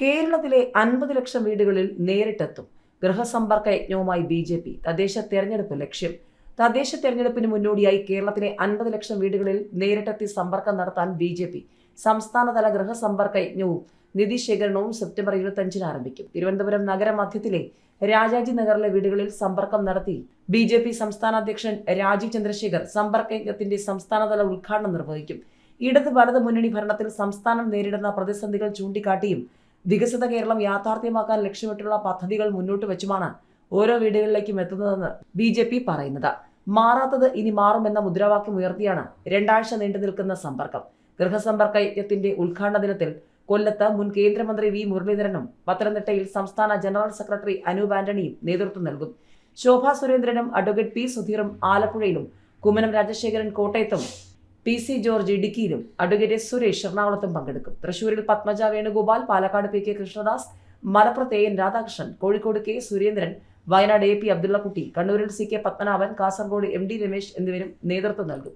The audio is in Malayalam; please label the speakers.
Speaker 1: കേരളത്തിലെ അൻപത് ലക്ഷം വീടുകളിൽ നേരിട്ടെത്തും. ഗൃഹസമ്പർക്ക യജ്ഞവുമായി ബി ജെ പി തദ്ദേശ തെരഞ്ഞെടുപ്പ് ലക്ഷ്യം. തദ്ദേശ തെരഞ്ഞെടുപ്പിന് മുന്നോടിയായി കേരളത്തിലെ അൻപത് ലക്ഷം വീടുകളിൽ നേരിട്ടെത്തി സമ്പർക്കം നടത്താൻ ബി ജെ പി. സംസ്ഥാനതല ഗൃഹസമ്പർക്ക യജ്ഞവും നിധി ശേഖരണവും സെപ്റ്റംബർ ഇരുപത്തഞ്ചിന് ആരംഭിക്കും. തിരുവനന്തപുരം നഗരമധ്യത്തിലെ രാജാജി നഗറിലെ വീടുകളിൽ സമ്പർക്കം നടത്തി ബി ജെ പി സംസ്ഥാന അധ്യക്ഷൻ രാജീവ് ചന്ദ്രശേഖർ സമ്പർക്ക യജ്ഞത്തിന്റെ സംസ്ഥാനതല ഉദ്ഘാടനം നിർവഹിക്കും. ഇടത് വലത് മുന്നണി ഭരണത്തിൽ സംസ്ഥാനം നേരിടുന്ന പ്രതിസന്ധികൾ ചൂണ്ടിക്കാട്ടിയും വികസിത കേരളം യാഥാർത്ഥ്യമാക്കാൻ ലക്ഷ്യമിട്ടുള്ള പദ്ധതികൾ മുന്നോട്ട് വെച്ചുമാണ് ഓരോ വീടുകളിലേക്കും എത്തുന്നതെന്ന് ബി ജെ പി പറയുന്നത്. മാറാത്തത് ഇനി മാറുമെന്ന മുദ്രാവാക്യം ഉയർത്തിയാണ് രണ്ടാഴ്ച നീണ്ടു നിൽക്കുന്ന സമ്പർക്കം. ഗൃഹസമ്പർക്ക യജ്ഞത്തിന്റെ ഉദ്ഘാടന ദിനത്തിൽ കൊല്ലത്ത് മുൻ കേന്ദ്രമന്ത്രി വി മുരളീധരനും പത്തനംതിട്ടയിൽ സംസ്ഥാന ജനറൽ സെക്രട്ടറി അനൂപ് ആന്റണിയും നേതൃത്വം നൽകും. ശോഭാ സുരേന്ദ്രനും അഡ്വക്കേറ്റ് പി സുധീറും ആലപ്പുഴയിലും കുമ്മനം രാജശേഖരൻ കോട്ടയത്തും പി സി ജോർജ് ഇടുക്കിയിലും അഡ്വക്കേറ്റ് സുരേഷ് എറണാകുളത്തും പങ്കെടുക്കും. തൃശൂരിൽ പത്മജ വേണുഗോപാൽ പാലക്കാട് പി കെ കൃഷ്ണദാസ് മലപ്പുറത്ത് N Radhakrishnan Kozhikode K Surendran Wayanad A P Abdullakutty കണ്ണൂരിൽ C K Padmanabhan Kasaragod M D Ramesh എന്നിവരും നേതൃത്വം നൽകും.